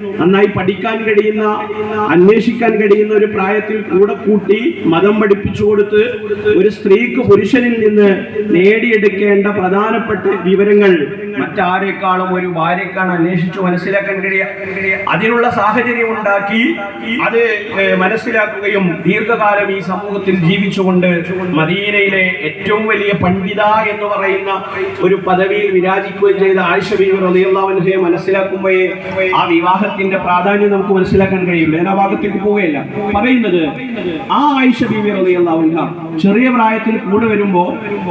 നന്നായി പഠിക്കാൻ കഴിയുന്ന അന്വേഷിക്കാൻ കഴിയുന്ന ഒരു പ്രായത്തിൽ കൂടെ കൂട്ടി മതം പഠിപ്പിച്ചു കൊടുത്ത് ഒരു സ്ത്രീക്ക് പുരുഷനിൽ നിന്ന് നേടിയെടുക്കേണ്ട പ്രധാനപ്പെട്ട വിവരങ്ങൾ മറ്റാരെക്കാളും ഒരു ഭാര്യക്കാണ് അന്വേഷിച്ചു മനസ്സിലാക്കാൻ കഴിയുക അതിനുള്ള സാഹചര്യം ഉണ്ടാക്കി അത് മനസ്സിലാക്കുകയും ദീർഘകാലം ഈ സമൂഹത്തിൽ ജീവിച്ചുകൊണ്ട് മദീനയിലെ ഏറ്റവും വലിയ പണ്ഡിത എന്ന് പറയുന്ന ഒരു പദവിയിൽ വിരാജിക്കുകയും ചെയ്ത ആയിഷ ബീവർ അൻഹയെ മനസ്സിലാക്കുമ്പോഴേ ആ വിവാഹത്തിന്റെ പ്രാധാന്യം നമുക്ക് മനസ്സിലാക്കാൻ കഴിയില്ല. ഞാൻ ആ ഭാഗത്തേക്ക് പോവുകയല്ല. പറയുന്നത് ആ ആയിഷ ബീവി റളിയല്ലാഹു അൻഹ ചെറിയ പ്രായത്തിൽ കൂടെ വരുമ്പോ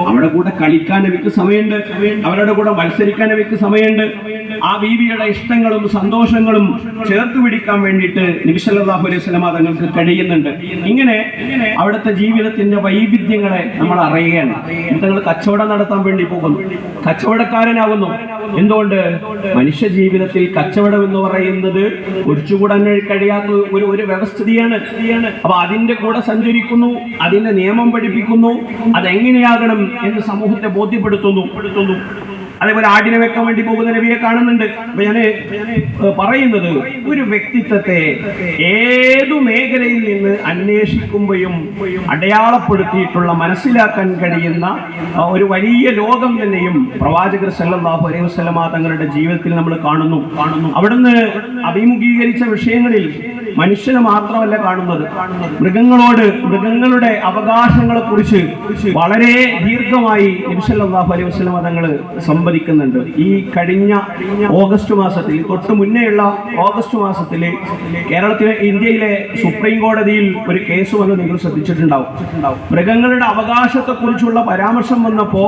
അവരുടെ കൂടെ കളിക്കാൻ അവർക്ക് സമയമുണ്ട്. അവരുടെ കൂടെ മത്സരിക്കാൻ അവർക്ക് സമയമുണ്ട്. ആ ബീവിയുടെ ഇഷ്ടങ്ങളും സന്തോഷങ്ങളും ചേർത്ത് പിടിക്കാൻ വേണ്ടിയിട്ട് നബിസല്ലാഹു അലൈഹി സ്വലമ തങ്ങൾക്ക് കഴിയുന്നുണ്ട്. ഇങ്ങനെ അവിടുത്തെ ജീവിതത്തിന്റെ വൈവിധ്യങ്ങളെ നമ്മൾ അറിയുകയാണ്. തങ്ങൾ കച്ചവടം നടത്താൻ വേണ്ടി പോകുന്നു. കച്ചവടക്കാരനാകുന്നു. എന്തുകൊണ്ട്? മനുഷ്യ ജീവിതത്തിൽ കച്ചവടം എന്ന് പറയുന്നത് ഒഴിച്ചുകൂടാൻ കഴിയാത്ത ഒരു ഒരു വ്യവസ്ഥിതിയാണ്. അപ്പൊ അതിന്റെ കൂടെ സഞ്ചരിക്കുന്നു അതിന്റെ നിയമം പഠിപ്പിക്കുന്നു അതെങ്ങനെയാകണം എന്ന് സമൂഹത്തെ ബോധ്യപ്പെടുത്തുന്നു. പെടുത്തുന്നു അതേപോലെ ആടിനെ വെക്കാൻ വേണ്ടി പോകുന്ന നബിയെ കാണുന്നുണ്ട്. അപ്പൊ ഞാൻ പറയുന്നത് ഒരു വ്യക്തിത്വത്തെ ഏതു മേഖലയിൽ നിന്ന് അന്വേഷിക്കുമ്പോഴും അടയാളപ്പെടുത്തിയിട്ടുള്ള മനസ്സിലാക്കാൻ കഴിയുന്ന ഒരു വലിയ ലോകം തന്നെയും പ്രവാചകർ സല്ലല്ലാഹു അലൈഹി വസല്ലമ തങ്ങളുടെ ജീവിതത്തിൽ നമ്മൾ കാണുന്നു കാണുന്നു. അവിടുന്ന് അഭിമുഖീകരിച്ച വിഷയങ്ങളിൽ മനുഷ്യനെ മാത്രമല്ല കാണുന്നത്. മൃഗങ്ങളോട് മൃഗങ്ങളുടെ അവകാശങ്ങളെ കുറിച്ച് വളരെ ദീർഘമായി നിമിഷല്ലാഹു അലൈഹി വസ്ലം തങ്ങൾ സംവദിക്കുന്നുണ്ട്. ഈ കഴിഞ്ഞ ഓഗസ്റ്റ് മാസത്തിൽ തൊട്ട് മുന്നേയുള്ള ഓഗസ്റ്റ് മാസത്തിൽ കേരളത്തിലെ ഇന്ത്യയിലെ സുപ്രീം കോടതിയിൽ ഒരു കേസ് വന്ന് നിങ്ങൾ ശ്രദ്ധിച്ചിട്ടുണ്ടാവും. മൃഗങ്ങളുടെ അവകാശത്തെ കുറിച്ചുള്ള പരാമർശം വന്നപ്പോ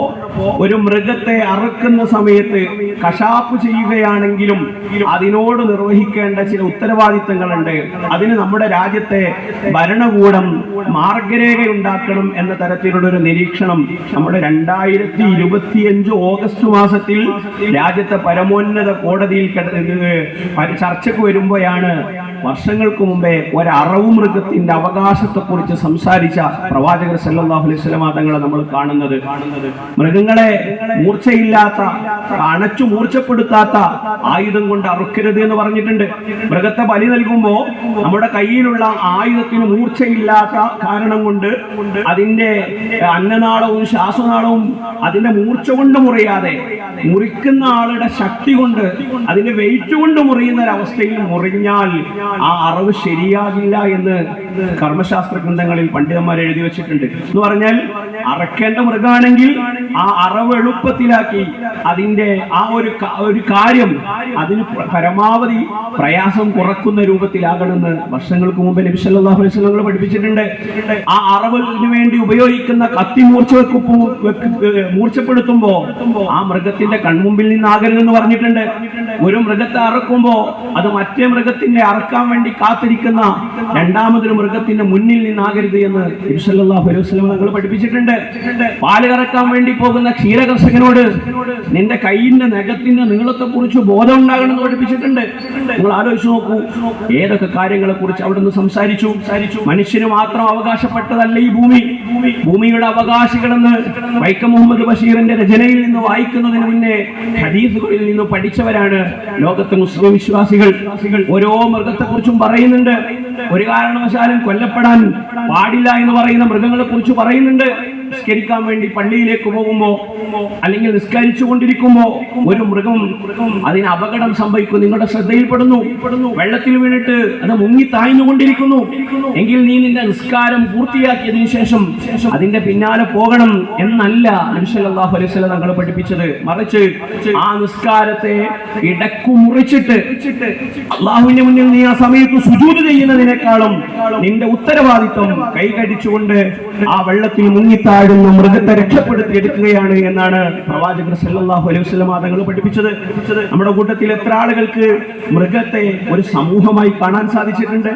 ഒരു മൃഗത്തെ അറുക്കുന്ന സമയത്ത് കശാപ്പ് ചെയ്യുകയാണെങ്കിലും അതിനോട് നിർവഹിക്കേണ്ട ചില ഉത്തരവാദിത്തങ്ങളുണ്ട്. അതിന് നമ്മുടെ രാജ്യത്തെ ഭരണകൂടം മാർഗരേഖ ഉണ്ടാക്കണം എന്ന തരത്തിലുള്ള ഒരു നിരീക്ഷണം നമ്മുടെ രണ്ടായിരത്തി ഇരുപത്തിയഞ്ച് ഓഗസ്റ്റ് മാസത്തിൽ രാജ്യത്തെ പരമോന്നത കോടതിയിൽ ചർച്ചയ്ക്ക് വരുമ്പോഴാണ് വർഷങ്ങൾക്ക് മുമ്പേ ഒരു അറവു മൃഗത്തിന്റെ അവകാശത്തെക്കുറിച്ച് സംസാരിച്ച പ്രവാചകർ സല്ലാഹു അലൈഹി വസല്ലമ തങ്ങളെ നമ്മൾ കാണുന്നത്. കാണുന്നത് മൃഗങ്ങളെ മൂർച്ചയില്ലാത്ത അണച്ചു മൂർച്ചപ്പെടുത്താത്ത ആയുധം കൊണ്ട് അറുക്കരുത് എന്ന് പറഞ്ഞിട്ടുണ്ട്. മൃഗത്തെ ബലി നൽകുമ്പോൾ നമ്മുടെ കയ്യിലുള്ള ആയുധത്തിന് മൂർച്ചയില്ലാത്ത കാരണം കൊണ്ട് അതിന്റെ അന്നനാളവും ശ്വാസനാളവും അതിന്റെ മൂർച്ച കൊണ്ട് മുറിയാതെ മുറിക്കുന്ന ആളുടെ ശക്തി കൊണ്ട് അതിന്റെ വെയിറ്റ് കൊണ്ട് മുറിയുന്ന ഒരവസ്ഥയിൽ മുറിഞ്ഞാൽ ആ അറിവ് ശരിയാകില്ല എന്ന് കർമ്മശാസ്ത്ര ഗ്രന്ഥങ്ങളിൽ പണ്ഡിതന്മാർ എഴുതി വെച്ചിട്ടുണ്ട്. എന്ന് പറഞ്ഞാൽ അറക്കേണ്ട മൃഗാണെങ്കിൽ ആ അറവ് എളുപ്പത്തിലാക്കി അതിന്റെ ആ ഒരു ഒരു കാര്യം അതിന് പരമാവധി പ്രയാസം കുറക്കുന്ന രൂപത്തിലാകണമെന്ന് വർഷങ്ങൾക്ക് മുമ്പ് നബി സല്ലല്ലാഹു അലൈഹി വസല്ലം പഠിപ്പിച്ചിട്ടുണ്ട്. ആ അറവിന് വേണ്ടി ഉപയോഗിക്കുന്ന കത്തി മൂർച്ച വെക്കുമ്പോൾ മൂർച്ചപ്പെടുത്തുമ്പോൾ ആ മൃഗത്തിന്റെ കൺമുമ്പിൽ നിന്നാകരുതെന്ന് പറഞ്ഞിട്ടുണ്ട്. ഒരു മൃഗത്തെ അറക്കുമ്പോ അത് മറ്റേ മൃഗത്തിന്റെ അറക്കാൻ വേണ്ടി കാത്തിരിക്കുന്ന രണ്ടാമതൊരു മൃഗത്തിന്റെ മുന്നിൽ നിന്നാകരുത് എന്ന് നബി സല്ലല്ലാഹു അലൈഹി വസല്ലം പഠിപ്പിച്ചിട്ടുണ്ട്. പാൽ കറക്കാൻ വേണ്ടി പോകുന്ന ക്ഷീരകർഷകനോട് നിന്റെ കൈയിന്റെ നഖത്തിന്റെ നീളത്തെ കുറിച്ച് ബോധം ഉണ്ടാകണം എന്ന് പഠിപ്പിച്ചിട്ടുണ്ട്. നിങ്ങൾ ആലോചിച്ച് നോക്കൂ. ഏതൊക്കെ കാര്യങ്ങളെ കുറിച്ച് അവിടുന്ന് സംസാരിച്ചു? മനുഷ്യന് മാത്രം അവകാശപ്പെട്ടതല്ല ഈ ഭൂമി. ഭൂമിയുടെ അവകാശികളെന്ന് വൈക്കം മുഹമ്മദ് ബഷീറിന്റെ രചനയിൽ നിന്ന് വായിക്കുന്നതിന് മുന്നേ ഹദീസുകളിൽ നിന്ന് പഠിച്ചവരാണ് ലോകത്തെ മുസ്ലിം വിശ്വാസികൾ. ഓരോ മൃഗത്തെ കുറിച്ചും പറയുന്നുണ്ട്. ഒരു കാരണവശാലും കൊല്ലപ്പെടാൻ പാടില്ല എന്ന് പറയുന്ന മൃഗങ്ങളെ കുറിച്ച് പറയുന്നുണ്ട്. നിസ്കരിക്കാൻ വേണ്ടി പള്ളിയിലേക്ക് പോകുമ്പോ അല്ലെങ്കിൽ നിസ്കരിച്ചു കൊണ്ടിരിക്കുമ്പോ ഒരു മൃഗം അതിന് അപകടം സംഭവിക്കും. നിങ്ങളുടെ ശ്രദ്ധയിൽപ്പെടുന്നു. വെള്ളത്തിൽ വീണിട്ട് അത് മുങ്ങി താഴ്ന്നു കൊണ്ടിരിക്കുന്നു. എങ്കിൽ നീ നിന്റെ നിസ്കാരം പൂർത്തിയാക്കിയതിനു ശേഷം അതിന്റെ പിന്നാലെ പോകണം എന്നല്ല നബിസല്ലാഹു അലൈഹി സ്വലം തങ്ങൾ പഠിപ്പിച്ചത്. മറിച്ച് ആ നിസ്കാരത്തെ ഇടക്കു മുറിച്ചിട്ട് അള്ളാഹുവിന്റെ മുന്നിൽ നീ ആ സമയത്ത് സുജൂത് ചെയ്യുന്നതിനേക്കാളും നിന്റെ ഉത്തരവാദിത്വം കൈകടിച്ചുകൊണ്ട് ആ വെള്ളത്തിൽ മുങ്ങിത്താഴുന്ന മൃഗത്തെ രക്ഷപ്പെടുത്തി എടുക്കുകയാണ് എന്നാണ് പ്രവാചകർ സല്ലല്ലാഹു അലൈഹി വസല്ലം തങ്ങൾ പഠിപ്പിച്ചത്. നമ്മുടെ കൂട്ടത്തിൽ എത്ര ആളുകൾക്ക് മൃഗത്തെ ഒരു സമൂഹമായി കാണാൻ സാധിച്ചിട്ടുണ്ട്?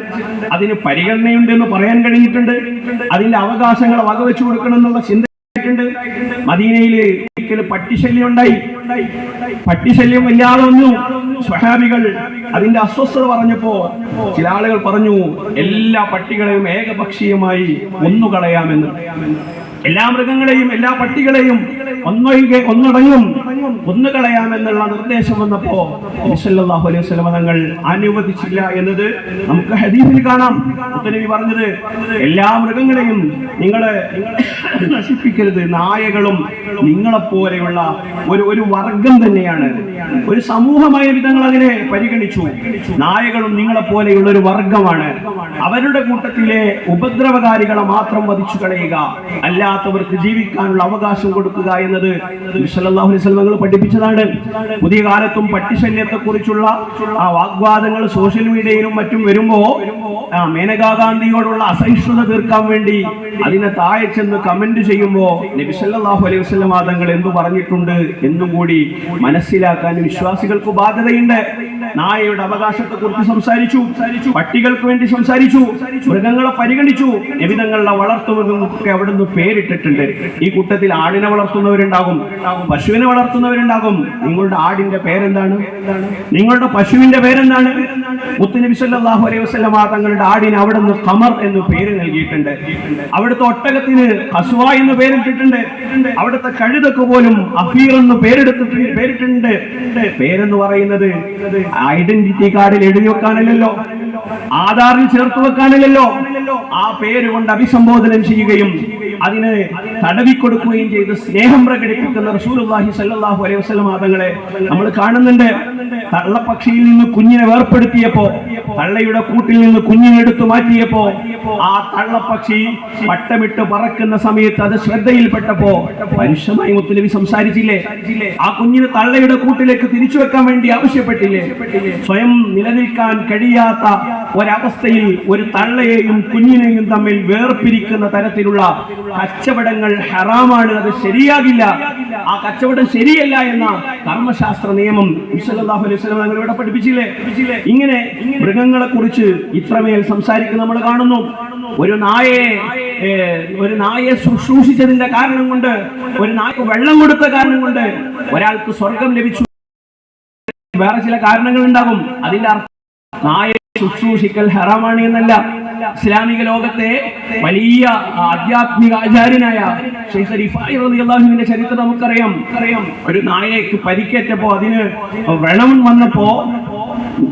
അതിന് പരിഗണനയുണ്ട് എന്ന് പറയാൻ കഴിഞ്ഞിട്ടുണ്ട്. അതിന്റെ അവകാശങ്ങൾ വകവെച്ചു കൊടുക്കണം എന്നുള്ള ചിന്ത മദീനയിൽ ഒരിക്കലും പട്ടിശല്യം ഉണ്ടായി. പട്ടിശല്യം വല്ലാതെ വന്നു സ്വഹാബികൾ അതിന്റെ അസ്വസ്ഥത പറഞ്ഞപ്പോ ചില ആളുകൾ പറഞ്ഞു എല്ലാ പട്ടികളെയും ഏകപക്ഷീയമായി ഒന്നുകളയാമെന്ന് എല്ലാ മൃഗങ്ങളെയും എല്ലാ പട്ടികളെയും ഒന്നൊഴികെ ഒന്നടങ്ങും ഒന്ന് കളയാമെന്നുള്ള നിർദ്ദേശം വന്നപ്പോ അലൈഹി വസല്ലം തങ്ങൾ അനുവദിച്ചില്ല എന്നത് നമുക്ക് ഹദീഫിൽ കാണാം. മുത്തനബി പറഞ്ഞത് എല്ലാ മൃഗങ്ങളെയും നിങ്ങൾ നശിപ്പിക്കരുത്. നായകളും നിങ്ങളെപ്പോലെയുള്ള ഒരു ഒരു വർഗം തന്നെയാണ്. ഒരു സമൂഹമായ വിധങ്ങൾ അതിനെ പരിഗണിച്ചു. നായകളും നിങ്ങളെപ്പോലെയുള്ള ഒരു വർഗമാണ്. അവരുടെ കൂട്ടത്തിലെ ഉപദ്രവകാരികളെ മാത്രം വധിച്ചു കളയുക അല്ലാത്തവർക്ക് ജീവിക്കാനുള്ള അവകാശം കൊടുക്കുക എന്നത് അലൈഹി വസല്ലം പഠിപ്പിച്ചതാണ്. പുതിയ കാലത്തും പട്ടിശല്യത്തെ കുറിച്ചുള്ള ആ വാഗ്വാദങ്ങൾ സോഷ്യൽ മീഡിയയിലും മറ്റും വരുമ്പോ ആ മേനകാ ഗാന്ധിയോടുള്ള അസഹിഷ്ണുത തീർക്കാൻ വേണ്ടി അതിനെ താഴെ ചെന്ന് കമന്റ് ചെയ്യുമ്പോ നബി സല്ലല്ലാഹു അലൈഹി വസ്ലം തങ്ങൾ എന്തു പറഞ്ഞിട്ടുണ്ട് എന്നും കൂടി മനസ്സിലാക്കാൻ വിശ്വാസികൾക്ക് ബാധ്യതയുണ്ട്. നായയുടെ അവകാശത്തെ കുറിച്ച് സംസാരിച്ചു. പട്ടികൾക്ക് വേണ്ടി സംസാരിച്ചു. മൃഗങ്ങളെ പരിഗണിച്ചു. എവിധങ്ങളുടെ വളർത്തുമൃഗങ്ങൾക്ക് അവിടുന്ന് പേരിട്ടിട്ടുണ്ട്. ഈ കൂട്ടത്തിൽ ആടിനെ വളർത്തുന്നവരുണ്ടാകും. പശുവിനെ വളർത്തുന്നവരുണ്ടാകും. നിങ്ങളുടെ ആടിന്റെ പേരെന്താണ്? നിങ്ങളുടെ പശുവിന്റെ പേരെന്താണ്? മുത്തുനബി സല്ലല്ലാഹു അലൈഹി വസല്ലമ തങ്ങളുടെ ആടിന് അവിടുന്ന് ഖമർ എന്ന് പേര് നൽകിയിട്ടുണ്ട്. അവിടുത്തെ ഒട്ടകത്തിന് കസുവ എന്ന് പേരിട്ടിട്ടുണ്ട്. അവിടുത്തെ കഴുതക്ക് പോലും അഫീർ എന്ന് പേരെടുത്ത് പേരിട്ടിട്ടുണ്ട്. പേരെന്ന് പറയുന്നത് ഐഡന്റിറ്റി കാർഡിൽ എഴുതി വെക്കാനല്ലല്ലോ ആധാറിൽ ചേർത്ത് വെക്കാനല്ലല്ലോ. ആ പേര് കൊണ്ട് അഭിസംബോധനം ചെയ്യുകയും അതിന് തടവിക്കൊടുക്കുകയും ചെയ്ത് സ്നേഹം പ്രകടിപ്പിക്കുന്ന റസൂലുള്ളാഹി സല്ലാഹു അലൈഹി വസ്ലം തങ്ങളെ നമ്മൾ കാണുന്നുണ്ട്. തള്ളപ്പക്ഷിയിൽ നിന്ന് കുഞ്ഞിനെ വേർപ്പെടുത്തിയപ്പോ തള്ളയുടെ കൂട്ടിൽ നിന്ന് കുഞ്ഞിനെ എടുത്തു മാറ്റിയപ്പോ ആ തള്ളപ്പക്ഷി വട്ടമിട്ട് പറക്കുന്ന സമയത്ത് അത് ശ്രദ്ധയിൽപ്പെട്ടപ്പോ മനുഷ്യമായി മുത്തുനബി സംസാരിച്ചില്ലേ? ആ കുഞ്ഞിനെ തള്ളയുടെ കൂട്ടിലേക്ക് തിരിച്ചു വെക്കാൻ വേണ്ടി ആവശ്യപ്പെട്ടില്ലേ? സ്വയം നിലനിൽക്കാൻ കഴിയാത്ത ഒരവസ്ഥയിൽ ഒരു തള്ളയെയും കുഞ്ഞിനെയും തമ്മിൽ വേർപിരിക്കുന്ന തരത്തിലുള്ള കച്ചവടങ്ങൾ ഹറാമാണ്. അത് ശരിയാകില്ല. ആ കച്ചവടം ശരിയല്ല എന്ന കർമ്മശാസ്ത്ര നിയമം അലൈഹി പഠിപ്പിച്ചില്ലേ? ഇങ്ങനെ മൃഗങ്ങളെ കുറിച്ച് ഇത്രമേൽ സംസാരിക്കുന്ന നമ്മൾ കാണുന്നു. ഒരു നായയെ ഏ, ഒരു നായെ ശുശ്രൂഷിച്ചതിന്റെ കാരണം കൊണ്ട് ഒരു നായ്ക്ക് വെള്ളം കൊടുത്ത കാരണം കൊണ്ട് ഒരാൾക്ക് സ്വർഗം ലഭിച്ചു. വേറെ ചില കാരണങ്ങൾ ഉണ്ടാകും അതിന്റെ അർത്ഥം നായ ശുശ്രൂഷിക്കൽ ഹറാമാണ് എന്നല്ല. ഇസ്ലാമിക ലോകത്തെ വലിയ ആധ്യാത്മിക ആചാര്യനായ ഷെയ്ഖ് ചരിത്രം നമുക്കറിയാം. അറിയാം ഒരു നായയ്ക്ക് പരിക്കേറ്റപ്പോ അതിന് വ്രണം വന്നപ്പോ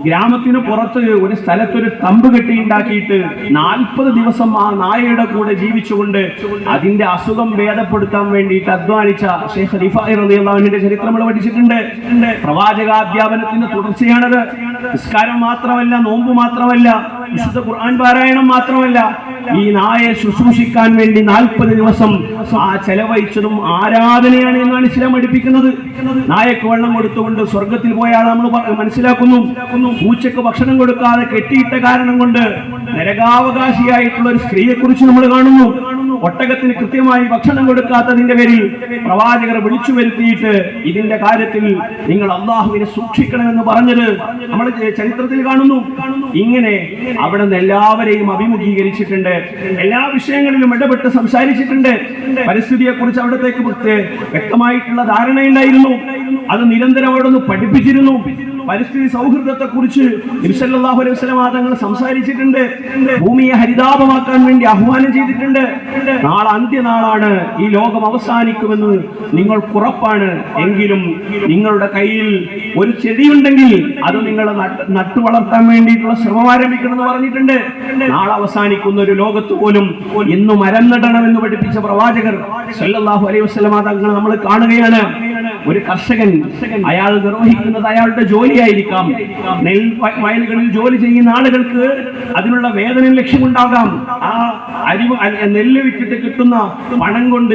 ഗ്രാമത്തിന് പുറത്ത് ഒരു സ്ഥലത്തൊരു തമ്പ് കെട്ടി ഉണ്ടാക്കിയിട്ട് നാൽപ്പത് ദിവസം ആ നായയുടെ കൂടെ ജീവിച്ചുകൊണ്ട് അതിന്റെ അസുഖം ഭേദപ്പെടുത്താൻ വേണ്ടിയിട്ട് അധ്വാനിച്ച ഷെയ്ഖ് റളിയല്ലാഹുവിന്റെ ചരിത്രം നമ്മൾ പഠിച്ചിട്ടുണ്ട്. പ്രവാചകാധ്യാപനത്തിന്റെ തുടർച്ചയാണത്. നിസ്കാരം മാത്രമല്ല നോമ്പ് മാത്രമല്ല വിശുദ്ധ ഖുർആൻ പാരായണം മാത്രമല്ല. ഈ നായെ ശുശ്രൂഷിക്കാൻ വേണ്ടി നാൽപ്പത് ദിവസം ആ ചെലവഴിച്ചതും ആരാധനയാണ് എന്നാണ് ഇസ്ലാം പഠിപ്പിക്കുന്നത്. നായക്ക് വെള്ളം കൊടുത്തുകൊണ്ട് സ്വർഗത്തിൽ പോയാൽ നമ്മൾ മനസ്സിലാക്കുന്നു. പൂച്ചക്ക് ഭക്ഷണം കൊടുക്കാതെ കെട്ടിയിട്ട കാരണം കൊണ്ട് നരകാവകാശിയായിട്ടുള്ള ഒരു സ്ത്രീയെ കുറിച്ച് നമ്മൾ കാണുന്നു. ഒട്ടകത്തിന് കൃത്യമായി ഭക്ഷണം കൊടുക്കാത്തതിന്റെ പേരിൽ പ്രവാചകർ വിളിച്ചു വരുത്തിയിട്ട് ഇതിന്റെ കാര്യത്തിൽ നിങ്ങൾ അള്ളാഹുവിനെ സൂക്ഷിക്കണമെന്ന് പറഞ്ഞത് നമ്മൾ ചരിത്രത്തിൽ കാണുന്നു. ഇങ്ങനെ അവിടെ നിന്ന് എല്ലാവരെയും അഭിമുഖീകരിച്ചിട്ടുണ്ട്. എല്ലാ വിഷയങ്ങളിലും ഇടപെട്ട് സംസാരിച്ചിട്ടുണ്ട്. പരിസ്ഥിതിയെ കുറിച്ച് അവിടത്തേക്ക് വ്യക്തമായിട്ടുള്ള ധാരണയുണ്ടായിരുന്നു. അത് നിരന്തരം അവിടെ നിന്ന് പഠിപ്പിച്ചിരുന്നു. പരിസ്ഥിതി സൗഹൃദത്തെ കുറിച്ച് നബിസല്ലാഹു അലൈഹി തങ്ങൾ സംസാരിച്ചിട്ടുണ്ട്. ഭൂമിയെ ഹരിതാപമാക്കാൻ വേണ്ടി ആഹ്വാനം ചെയ്തിട്ടുണ്ട്. നാളെ അന്ത്യനാളാണ് ഈ ലോകം അവസാനിക്കുമെന്ന് നിങ്ങൾ ഉറപ്പാണ്. എങ്കിലും നിങ്ങളുടെ കയ്യിൽ ഒരു ചെടിയുണ്ടെങ്കിൽ അത് നിങ്ങൾ നട്ടു വളർത്താൻ വേണ്ടിയിട്ടുള്ള ശ്രമം ആരംഭിക്കണം എന്ന് പറഞ്ഞിട്ടുണ്ട്. നാളെ അവസാനിക്കുന്ന ഒരു ലോകത്ത് പോലും ഇന്ന് മരം നടണമെന്ന് പഠിപ്പിച്ച പ്രവാചകർ സല്ലല്ലാഹു അലൈഹി വസല്ലം തങ്ങൾ നമ്മൾ കാണുകയാണ്. ഒരു കർഷകൻ അയാൾ നിർവഹിക്കുന്നത് അയാളുടെ ജോലിയായിരിക്കാം. നെൽ വയലുകളിൽ ജോലി ചെയ്യുന്ന ആളുകൾക്ക് അതിനുള്ള വേതനം ലക്ഷ്യമുണ്ടാകാം. ആ അരി നെല്ല് വിറ്റിട്ട് കിട്ടുന്ന പണം കൊണ്ട്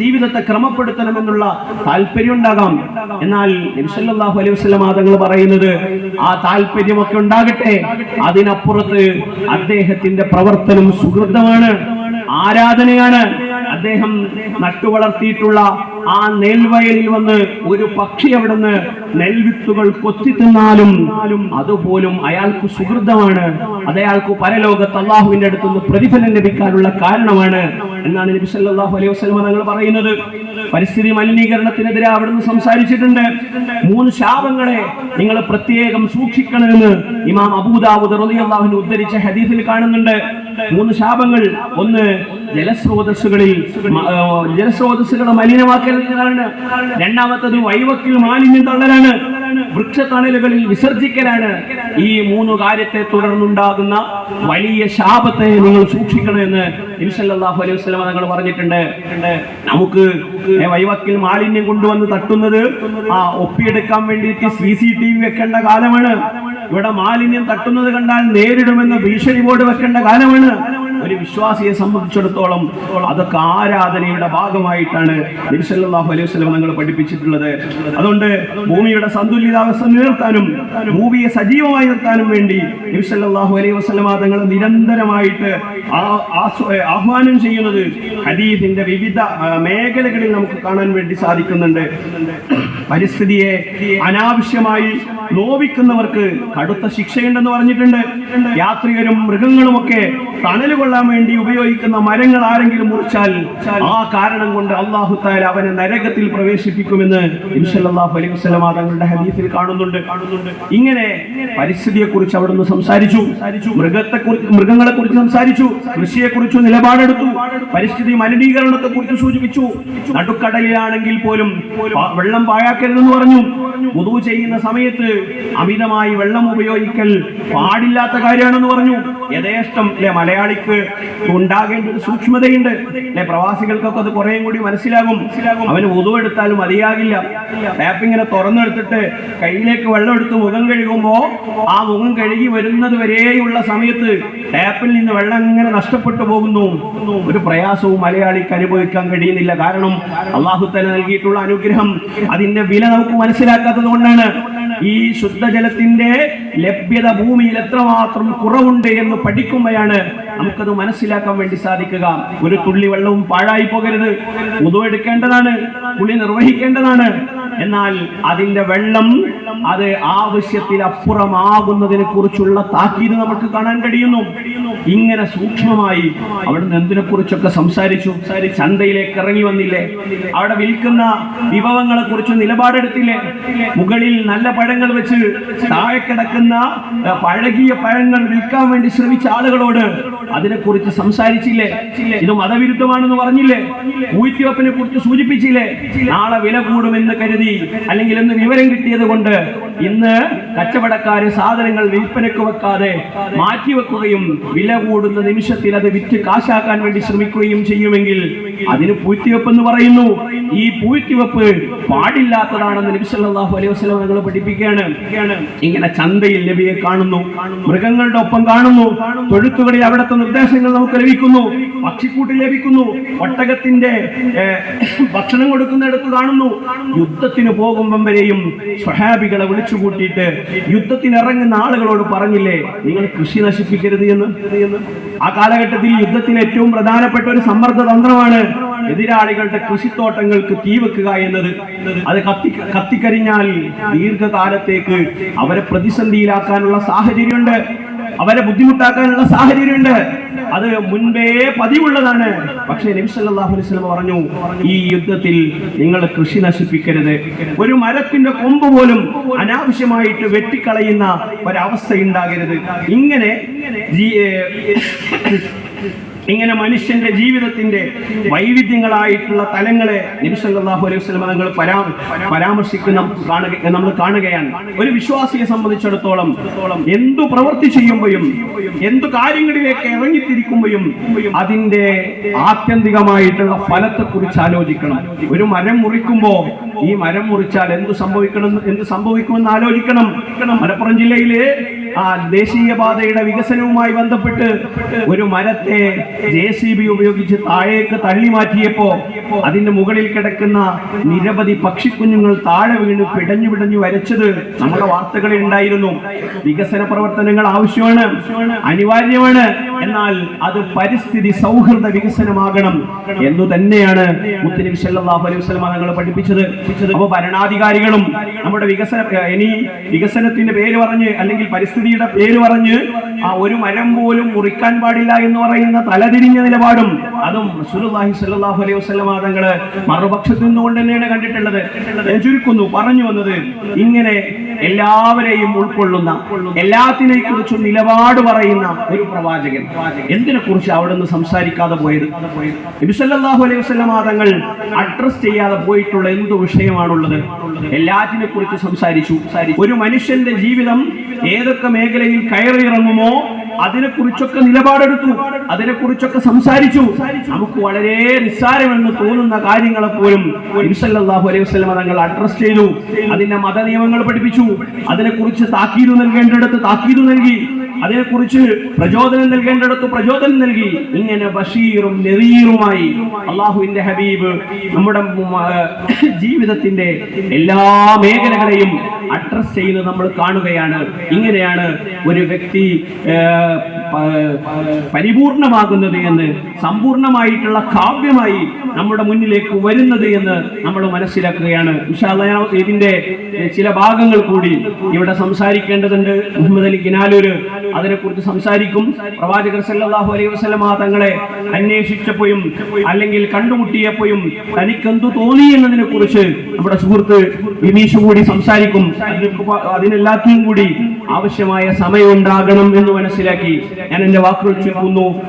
ജീവിതത്തെ ക്രമപ്പെടുത്തണമെന്നുള്ള താല്പര്യം ഉണ്ടാകാം എന്നാൽ നബിസല്ലാഹു അലൈഹി വസ്ലം തങ്ങൾ പറയുന്നത് ആ താല്പര്യമൊക്കെ ഉണ്ടാകട്ടെ. അതിനപ്പുറത്ത് അദ്ദേഹത്തിന്റെ പ്രവർത്തനം സുഹൃതമാണ് ആരാധനയാണ്. അദ്ദേഹം നട്ടുവളർത്തിയിട്ടുള്ള ആ നെൽവയലിൽ വന്ന് ഒരു പക്ഷി അവിടുന്ന് നെൽവിത്തുകൾ കൊത്തി തിന്നാലും അതുപോലും അയാൾക്ക് സുഹൃതമാണ് അത് അയാൾക്ക് പരലോകത്ത് അള്ളാഹുവിന്റെ അടുത്തുനിന്ന് പ്രതിഫലം ലഭിക്കാനുള്ള കാരണമാണ് എന്നാണ് നബി സല്ലല്ലാഹു അലൈഹി വസല്ലം തങ്ങൾ പറയുന്നത്. പരിസ്ഥിതി മലിനീകരണത്തിനെതിരെ അവിടുന്ന് സംസാരിച്ചിട്ടുണ്ട്. മൂന്ന് ശാപങ്ങളെ നിങ്ങൾ പ്രത്യേകം സൂക്ഷിക്കണമെന്ന് ഇമാം അബൂദാവൂദ് റളിയല്ലാഹു ഉദ്ധരിച്ച ഹദീഫിൽ കാണുന്നുണ്ട്. മൂന്ന് ശാപങ്ങൾ. ഒന്ന് ജലസ്രോതസ്സുകളിൽ ജലസ്രോതസ്സുകളെ മലിനമാക്കലാണ് രണ്ടാമത്തത് വൈവക്കിൽ മാലിന്യം തള്ളലാണ്. വൃക്ഷത്തണലുകളിൽ വിസർജിക്കലാണ്. ഈ മൂന്ന് കാര്യത്തെ തുടർന്നുണ്ടാകുന്ന വലിയ ശാപത്തെ നിങ്ങൾ സൂക്ഷിക്കണമെന്ന് ഇൻഷല്ലാഹു അലൈഹി വസ്ലമ നിങ്ങൾ പറഞ്ഞിട്ടുണ്ട്. നമുക്ക് വൈവക്കിൽ മാലിന്യം കൊണ്ടുവന്ന് തട്ടുന്നത് ആ ഒപ്പിയെടുക്കാൻ വേണ്ടിയിട്ട് സി സി ടി വി വെക്കേണ്ട കാലമാണ്. ഇവിടെ മാലിന്യം തട്ടുന്നത് കണ്ടാൽ നേരിടുമെന്ന് ഭീഷണി ബോർഡ് വെക്കേണ്ട കാലമാണ്. ഒരു വിശ്വാസിയെ സംബന്ധിച്ചിടത്തോളം അതൊക്കെ ആരാധനയുടെ ഭാഗമായിട്ടാണ് നബിസല്ലാഹു അലൈഹി സ്വലം നിങ്ങൾ പഠിപ്പിച്ചിട്ടുള്ളത്. അതുകൊണ്ട് ഭൂമിയുടെ സന്തുലിതാവസ്ഥ നിലനിർത്താനും ഭൂമിയെ സജീവമായി നിർത്താനും വേണ്ടി നബിസല്ലാഹു അലൈഹി വസ്ലമ തങ്ങൾ നിരന്തരമായിട്ട് ആഹ്വാനം ചെയ്യുന്നത് ഹദീഫിന്റെ വിവിധ മേഖലകളിൽ നമുക്ക് കാണാൻ വേണ്ടി സാധിക്കുന്നുണ്ട്. പരിസ്ഥിതിയെ അനാവശ്യമായി നോവിക്കുന്നവർക്ക് കടുത്ത ശിക്ഷയുണ്ടെന്ന് പറഞ്ഞിട്ടുണ്ട്. യാത്രികരും മൃഗങ്ങളുമൊക്കെ തണൽ കൊള്ളാൻ വേണ്ടി ഉപയോഗിക്കുന്ന മരങ്ങൾ ആരെങ്കിലും മുറിച്ചാൽ ആ കാരണം കൊണ്ട് അള്ളാഹു താല അവനെ നരകത്തിൽ പ്രവേശിപ്പിക്കുമെന്ന് ഇൻഷല്ലാഹു തങ്ങളുടെ ഹദീസിൽ കാണുന്നുണ്ട്. കാണുന്നുണ്ട് ഇങ്ങനെ പരിസ്ഥിതിയെ കുറിച്ച് അവിടുന്ന് സംസാരിച്ചു. മൃഗത്തെ കുറിച്ച് മൃഗങ്ങളെ കുറിച്ച് സംസാരിച്ചു. കൃഷിയെ കുറിച്ച് നിലപാടെടുത്തു. പരിസ്ഥിതി മലിനീകരണത്തെ കുറിച്ച് സൂചിപ്പിച്ചു. നടുക്കടലിലാണെങ്കിൽ പോലും വെള്ളം പാഴാക്കരുതെന്ന് പറഞ്ഞു. മുതു ചെയ്യുന്ന സമയത്ത് അമിതമായി വെള്ളം ഉപയോഗിക്കൽ പാടില്ലാത്ത കാര്യമാണെന്ന് പറഞ്ഞു. യഥേഷ്ടം മലയാളിക്ക് ഉണ്ടാകേണ്ട ഒരു സൂക്ഷ്മതയുണ്ട്. അല്ലെ പ്രവാസികൾക്കൊക്കെ അത് കുറേയും കൂടി മനസ്സിലാകും. അവന് ഉതുവെടുത്താലും മതിയാകില്ല. ടാപ്പ് ഇങ്ങനെ തുറന്നെടുത്തിട്ട് കയ്യിലേക്ക് വെള്ളം എടുത്ത് മുഖം കഴുകുമ്പോൾ ആ മുഖം കഴുകി വരുന്നത് വരെയുള്ള സമയത്ത് ടാപ്പിൽ നിന്ന് വെള്ളം ഇങ്ങനെ നഷ്ടപ്പെട്ടു പോകുന്നു. ഒരു പ്രയാസവും മലയാളിക്ക് അനുഭവിക്കാൻ കഴിയുന്നില്ല. കാരണം അള്ളാഹു തന്നെ നൽകിയിട്ടുള്ള അനുഗ്രഹം അതിന്റെ വില നമുക്ക് മനസ്സിലാക്കാത്തത് കൊണ്ടാണ്. ഈ ശുദ്ധജലത്തിന്റെ ലഭ്യത ഭൂമിയിൽ എത്രമാത്രം കുറവുണ്ട് എന്ന് പഠിക്കുമ്പോഴാണ് നമുക്കത് മനസ്സിലാക്കാൻ വേണ്ടി സാധിക്കുക. ഒരു തുള്ളി വെള്ളവും പാഴായി പോകരുത്. ഉതു എടുക്കേണ്ടതാണ് കുളി നിർവഹിക്കേണ്ടതാണ്. എന്നാൽ അതിന്റെ വെള്ളം അത് ആവശ്യത്തിൽ അപ്പുറമാകുന്നതിനെ കുറിച്ചുള്ള താക്കീത് നമുക്ക് കാണാൻ കഴിയുന്നു. ഇങ്ങനെ സൂക്ഷ്മമായി അവിടുന്ന് എന്തിനെ കുറിച്ചൊക്കെ സംസാരിച്ചു? ചന്തയിലേക്ക് ഇറങ്ങി വന്നില്ലേ? അവിടെ വിൽക്കുന്ന വിഭവങ്ങളെ കുറിച്ച് നിലപാടെടുത്തില്ലേ? മുകളിൽ നല്ല പഴങ്ങൾ വെച്ച് താഴെ കിടക്കുന്ന പഴകിയ പഴങ്ങൾ വിൽക്കാൻ വേണ്ടി ശ്രമിച്ച ആളുകളോട് അതിനെക്കുറിച്ച് സംസാരിച്ചില്ലേ? ഇത് മതവിരുദ്ധമാണെന്ന് പറഞ്ഞില്ലേ? ഊറ്റിവെപ്പിനെ കുറിച്ച് സൂചിപ്പിച്ചില്ലേ? നാളെ വില കൂടുമെന്ന് കരുതി അല്ലെങ്കിൽ എന്ന് വിവരം കിട്ടിയത് കൊണ്ട് ഇന്ന് കച്ചവടക്കാര് സാധനങ്ങൾ വിൽപ്പനക്ക് വെക്കാതെ മാറ്റിവെക്കുകയും വില കൂടുന്ന നിമിഷത്തിൽ അത് വിറ്റ് കാശാക്കാൻ വേണ്ടി ശ്രമിക്കുകയും ചെയ്യുമെങ്കിൽ അതിന് പൂഴ്ത്തിവെപ്പ് എന്ന് പറയുന്നു. ഈ പൂഴ്ത്തിവെപ്പ് പാടില്ലാത്തതാണെന്ന് നബി സല്ലല്ലാഹു അലൈഹി വസല്ലം ഞങ്ങൾ പഠിപ്പിക്കുകയാണ്. ഇങ്ങനെ ചന്തയിൽ നബിയെ കാണുന്നു മൃഗങ്ങളുടെ ഒപ്പം കാണുന്നു തൊഴുത്തുകളിൽ അവിടുത്തെ നിർദ്ദേശങ്ങൾ നമുക്ക് ലഭിക്കുന്നു പക്ഷിക്കൂട്ടിൽ ലഭിക്കുന്നു ഒട്ടകത്തിന്റെ ഭക്ഷണം കൊടുക്കുന്നിടത്ത് കാണുന്നു. യുദ്ധത്തിന് പോകുമ്പം വരെയും സ്വഹാബികളെ വിളിച്ചു കൂട്ടിയിട്ട് യുദ്ധത്തിന് ഇറങ്ങുന്ന ആളുകളോട് പറഞ്ഞില്ലേ നിങ്ങൾ കൃഷി നശിപ്പിക്കരുത് എന്ന്? ആ കാലഘട്ടത്തിൽ യുദ്ധത്തിന് ഏറ്റവും പ്രധാനപ്പെട്ട ഒരു സമ്മർദ്ദ തന്ത്രമാണ് എതിരാളികളുടെ കൃഷിത്തോട്ടങ്ങൾക്ക് തീ വെക്കുക എന്നത്. അത് കത്തി കത്തിക്കരിഞ്ഞാൽ ദീർഘകാലത്തേക്ക് അവരെ പ്രതിസന്ധിയിലാക്കാനുള്ള സാഹചര്യമുണ്ട്. അവരെ ബുദ്ധിമുട്ടാക്കാനുള്ള സാഹചര്യമുണ്ട്. അത് മുൻപേ പതിവുള്ളതാണ്. പക്ഷേ നബി സല്ലല്ലാഹു അലൈഹി വസല്ലം പറഞ്ഞു ഈ യുദ്ധത്തിൽ നിങ്ങൾ കൃഷി നശിപ്പിക്കരുത്. ഒരു മരത്തിന്റെ കൊമ്പ് പോലും അനാവശ്യമായിട്ട് വെട്ടിക്കളയുന്ന ഒരവസ്ഥ ഉണ്ടാകരുത് ഇങ്ങനെ ഇങ്ങനെ മനുഷ്യന്റെ ജീവിതത്തിന്റെ വൈവിധ്യങ്ങളായിട്ടുള്ള തലങ്ങളെ നബി അലൈഹി വസല്ലം തങ്ങൾ പരാ പരാമർശിക്കുന്ന നമ്മൾ കാണുകയാണ്. ഒരു വിശ്വാസിയെ സംബന്ധിച്ചിടത്തോളം എന്തു പ്രവൃത്തി ചെയ്യുമ്പോഴും എന്തു കാര്യങ്ങളിലേക്ക് ഇറങ്ങിത്തിരിക്കുമ്പോഴും അതിന്റെ ആത്യന്തികമായിട്ടുള്ള ഫലത്തെ കുറിച്ച് ആലോചിക്കണം. ഒരു മരം മുറിക്കുമ്പോ ഈ മരം മുറിച്ചാൽ എന്ത് സംഭവിക്കണം എന്ത് സംഭവിക്കുമെന്ന് ആലോചിക്കണം. മലപ്പുറം ജില്ലയിലെ ആ ദേശീയപാതയുടെ വികസനവുമായി ബന്ധപ്പെട്ട് ഒരു മരത്തെ ജെ സി ബി ഉപയോഗിച്ച് താഴേക്ക് തള്ളി മാറ്റിയപ്പോ അതിന്റെ മുകളിൽ കിടക്കുന്ന നിരവധി പക്ഷിക്കുഞ്ഞുങ്ങൾ താഴെ വീണ് പിടഞ്ഞു പിടഞ്ഞു വരച്ചത് നമ്മുടെ വാർത്തകളിൽ ഉണ്ടായിരുന്നു. വികസന പ്രവർത്തനങ്ങൾ ആവശ്യമാണ് അനിവാര്യമാണ്. എന്നാൽ അത് പരിസ്ഥിതി സൗഹൃദ വികസനമാകണം എന്ന് തന്നെയാണ് മുത്തലിം സല്ലല്ലാഹു അലൈഹി തങ്ങൾ പഠിപ്പിച്ചത്. അപ്പോൾ ഭരണാധികാരികളും നമ്മുടെ വികസന ഇനി വികസനത്തിന്റെ പേര് പറഞ്ഞ് അല്ലെങ്കിൽ പരിസ്ഥിതിയുടെ പേര് പറഞ്ഞ് ആ ഒരു മരം പോലും മുറിക്കാൻ പാടില്ല എന്ന് പറയുന്ന തലതിരിഞ്ഞ നിലപാടും അതും റസൂലുള്ളാഹി സല്ലാഹു അലൈഹി വസല്ലം തങ്ങൾ മറുപക്ഷത്ത് നിന്നുകൊണ്ട് തന്നെയാണ് കണ്ടിട്ടുള്ളത്. ചുരുക്കുന്നു പറഞ്ഞു വന്നത് ഇങ്ങനെ എല്ലാവരെയും ഉൾക്കൊള്ളുന്ന എല്ലാത്തിനെ കുറിച്ചും നിലപാട് പറയുന്ന ഒരു പ്രവാചകൻ. എന്തിനെ കുറിച്ച് അവിടെ നിന്ന് സംസാരിക്കാതെ പോയത്? നബിസല്ലാഹു അലൈഹി വസല്ലമ തങ്ങൾ അഡ്രസ് ചെയ്യാതെ പോയിട്ടുള്ള എന്ത് വിഷയമാണുള്ളത്? എല്ലാറ്റിനെ കുറിച്ച് സംസാരിച്ചു. ഒരു മനുഷ്യന്റെ ജീവിതം ഏതൊക്കെ മേഖലയിൽ കയറിയിറങ്ങുമോ അതിനെക്കുറിച്ചൊക്കെ നിലപാടെടുത്തു. അതിനെക്കുറിച്ചൊക്കെ സംസാരിച്ചു. നമുക്ക് വളരെ നിസ്സാരമെന്ന് തോന്നുന്ന കാര്യങ്ങളെ പോലും അലൈഹി വസല്ലം തങ്ങൾ അഡ്രസ് ചെയ്തു. അതിന്റെ മത നിയമങ്ങൾ പഠിപ്പിച്ചു. അതിനെക്കുറിച്ച് താക്കീത് നൽകേണ്ടിടത്ത് താക്കീത് നൽകി. അതിനെക്കുറിച്ച് പ്രചോദനം നൽകേണ്ടിടത്ത് പ്രചോദനം നൽകി. ഇങ്ങനെ ബഷീറും നെറീറുമായി അള്ളാഹുവിന്റെ ഹബീബ് നമ്മുടെ ജീവിതത്തിന്റെ എല്ലാ മേഖലകളെയും അഡ്രസ് ചെയ്ത് നമ്മൾ കാണുകയാണ്. ഇങ്ങനെയാണ് ഒരു വ്യക്തി ആ, പരിപൂർണമാകുന്നത് എന്ന് സമ്പൂർണമായിട്ടുള്ള കാവ്യമായി നമ്മുടെ മുന്നിലേക്ക് വരുന്നത് എന്ന് നമ്മൾ മനസ്സിലാക്കുകയാണ്. അല്ലാ ഇതിന്റെ ചില ഭാഗങ്ങൾ കൂടി ഇവിടെ സംസാരിക്കേണ്ടതുണ്ട്. മുഹമ്മദ് അലി കിനാലൂര് അതിനെക്കുറിച്ച് സംസാരിക്കും. പ്രവാചകർ സല്ലല്ലാഹു അലൈഹി വസല്ലമ തങ്ങളെ അന്വേഷിച്ചപ്പോഴും അല്ലെങ്കിൽ കണ്ടുമുട്ടിയപ്പോഴും തനിക്കെന്തു തോന്നി എന്നതിനെ കുറിച്ച് നമ്മുടെ സുഹൃത്ത് വിനീഷ് കൂടി സംസാരിക്കും. അതിനെല്ലാത്തിനും കൂടി ആവശ്യമായ സമയം ഉണ്ടാകണം എന്ന് മനസ്സിലാക്കി ഞാൻ എന്റെ വാക്കുകൾ ചുരുക്കുന്നു.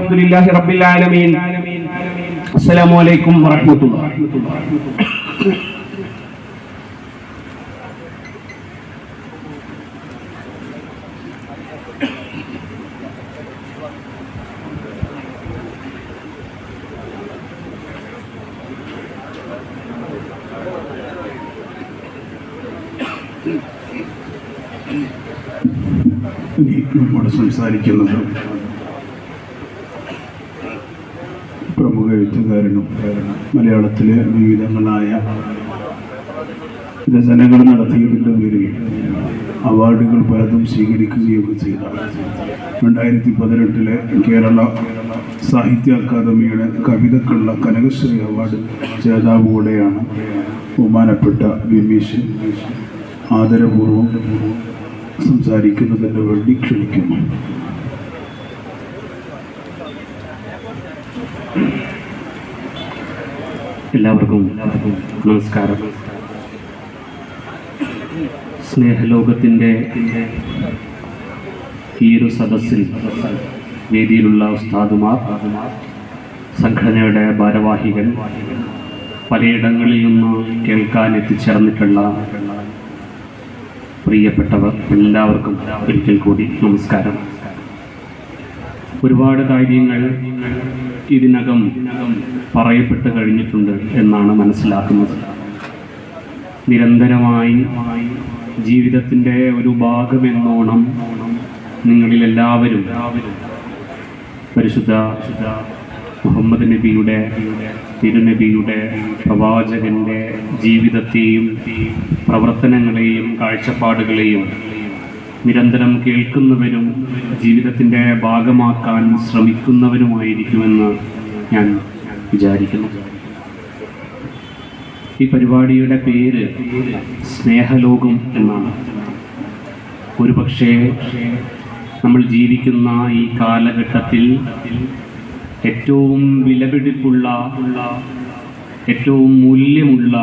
അലഹമുല്ലാഹി റബ്ബിൽ ആലമീൻ. അസ്സലാമു അലൈക്കും വറഹ്മത്തുള്ളാഹി. നമ്മോട് സംസാരിക്കുന്നത്. പ്രമുഖ എഴുത്തുകാരനും മലയാളത്തിലെ വിവിധങ്ങളായ രചനകൾ നടത്തിയതിന്റെ പേരിൽ അവാർഡുകൾ പലതും സ്വീകരിക്കുകയൊക്കെ ചെയ്ത രണ്ടായിരത്തി പതിനെട്ടിലെ കേരള സാഹിത്യ അക്കാദമിയുടെ കവിതക്കുള്ള കനകശ്രീ അവാർഡ് ജേതാവ് കൂടെയാണ് ബഹുമാനപ്പെട്ട വിമീഷ്. ആദരപൂർവം സംസാരിക്കുന്നതിന് വേണ്ടി ക്ഷണിക്കുന്നു. എല്ലാവർക്കും നമസ്കാരം. സ്നേഹലോകത്തിന്റെ ഈ ഒരു സദസ്സിൽ വേദിയിലുള്ള ഉസ്താദുമാർ സംഘടനയുടെ ഭാരവാഹികൾ പലയിടങ്ങളിൽ നിന്ന് കേൾക്കാൻ എത്തിച്ചേർന്നിട്ടുള്ള പ്രിയപ്പെട്ടവർ എല്ലാവർക്കും ഒരിക്കൽ കൂടി നമസ്കാരം. ഒരുപാട് കാര്യങ്ങൾ ഇതിനകം പറയപ്പെട്ട് കഴിഞ്ഞിട്ടുണ്ട് എന്നാണ് മനസ്സിലാക്കുന്നത്. നിരന്തരമായി ജീവിതത്തിന്റെ ഒരു ഭാഗമെന്നോണം നിങ്ങളിൽ എല്ലാവരും പരിശുദ്ധ മുഹമ്മദ് നബിയുടെ തിരുനബിയുടെ പ്രവാചകന്റെ ജീവിതത്തെയും പ്രവർത്തനങ്ങളെയും കാഴ്ചപ്പാടുകളെയും നിരന്തരം കേൾക്കുന്നവരും ജീവിതത്തിന്റെ ഭാഗമാക്കാൻ ശ്രമിക്കുന്നവരുമായിരിക്കുമെന്ന് ഞാൻ വിചാരിക്കുന്നു. ഈ പരിപാടിയുടെ പേര് സ്നേഹലോകം എന്നാണ്. ഒരുപക്ഷേ നമ്മൾ ജീവിക്കുന്ന ഈ കാലഘട്ടത്തിൽ ഏറ്റവും വിലപിടിപ്പുള്ള ഏറ്റവും മൂല്യമുള്ള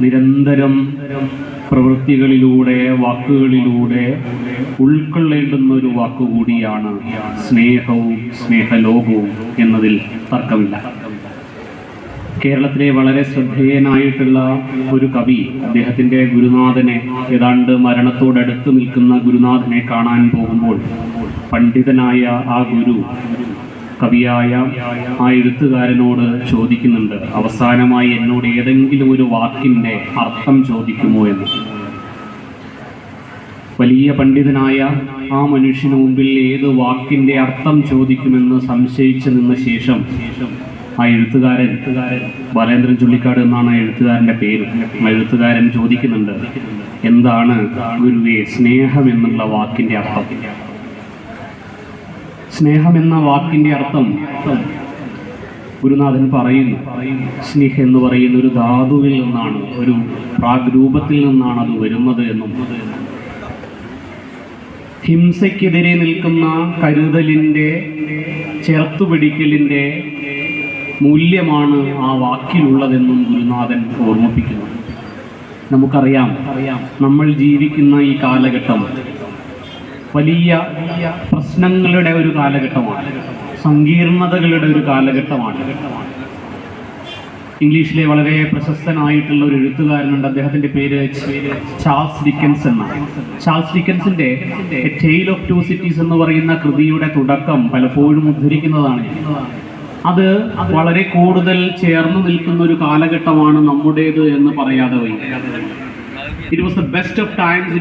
നിരന്തരം പ്രവൃത്തികളിലൂടെ വാക്കുകളിലൂടെ ഉൾക്കൊള്ളേണ്ടുന്ന ഒരു വാക്കുകൂടിയാണ് സ്നേഹവും സ്നേഹലോകവും എന്നതിൽ തർക്കമില്ല. കേരളത്തിലെ വളരെ ശ്രദ്ധേയനായിട്ടുള്ള ഒരു കവി അദ്ദേഹത്തിന്റെ ഗുരുനാഥനെ ഏതാണ്ട് മരണത്തോടടുത്ത് നിൽക്കുന്ന ഗുരുനാഥനെ കാണാൻ പോകുമ്പോൾ പണ്ഡിതനായ ആ ഗുരു കവിയായ ആ എഴുത്തുകാരനോട് ചോദിക്കുന്നുണ്ട് അവസാനമായി എന്നോട് ഏതെങ്കിലും ഒരു വാക്കിന്റെ അർത്ഥം ചോദിക്കുമോ എന്ന്? വലിയ പണ്ഡിതനായ ആ മനുഷ്യന് മുമ്പിൽ ഏത് വാക്കിന്റെ അർത്ഥം ചോദിക്കുമെന്ന് സംശയിച്ചു നിന്ന ശേഷം ആ എഴുത്തുകാരൻ ബാലേന്ദ്രൻ ചുള്ളിക്കാട് എന്നാണ് ആ എഴുത്തുകാരന്റെ പേര്. ആ എഴുത്തുകാരൻ ചോദിക്കുന്നുണ്ട് എന്താണ് ഗുരുവേ സ്നേഹം എന്നുള്ള വാക്കിന്റെ അർത്ഥം? സ്നേഹം എന്ന വാക്കിന്റെ അർത്ഥം ഗുരുനാഥൻ പറയുന്നു. സ്നേഹ എന്ന് പറയുന്ന ഒരു ധാതുവിൽ നിന്നാണ് ഒരു പ്രാഗ്രൂപത്തിൽ നിന്നാണ് അത് വരുന്നത് എന്നും. ഹിംസയ്ക്കെതിരെ നിൽക്കുന്ന കരുതലിന്റെ ചേർത്തുപിടിക്കലിന്റെ മൂല്യമാണ് ആ വാക്കിലുള്ളതെന്നും ഗുരുനാഥൻ ഓർമ്മിപ്പിക്കുന്നു. നമുക്കറിയാം നമ്മൾ ജീവിക്കുന്ന ഈ കാലഘട്ടം വലിയ പ്രശ്നങ്ങളുടെ ഒരു കാലഘട്ടമാണ്. സങ്കീർണതകളുടെ ഒരു കാലഘട്ടമാണ്. ഇംഗ്ലീഷിലെ വളരെ പ്രശസ്തനായിട്ടുള്ള ഒരു എഴുത്തുകാരനുണ്ട്. അദ്ദേഹത്തിന്റെ പേര് ചാൾസ് ഡിക്കൻസ് എന്നാണ്. ചാൾസ് ഡിക്കൻസിന്റെ ടെയിൽ ഓഫ് ടു സിറ്റീസ് എന്ന് പറയുന്ന കൃതിയുടെ തുടക്കം പലപ്പോഴും ഉദ്ധരിക്കുന്നതാണ്. അത് വളരെ കൂടുതൽ ചേർന്ന് നിൽക്കുന്ന ഒരു കാലഘട്ടമാണ് നമ്മുടേത് എന്ന് പറയാതെ വയ്യ. It was the best of times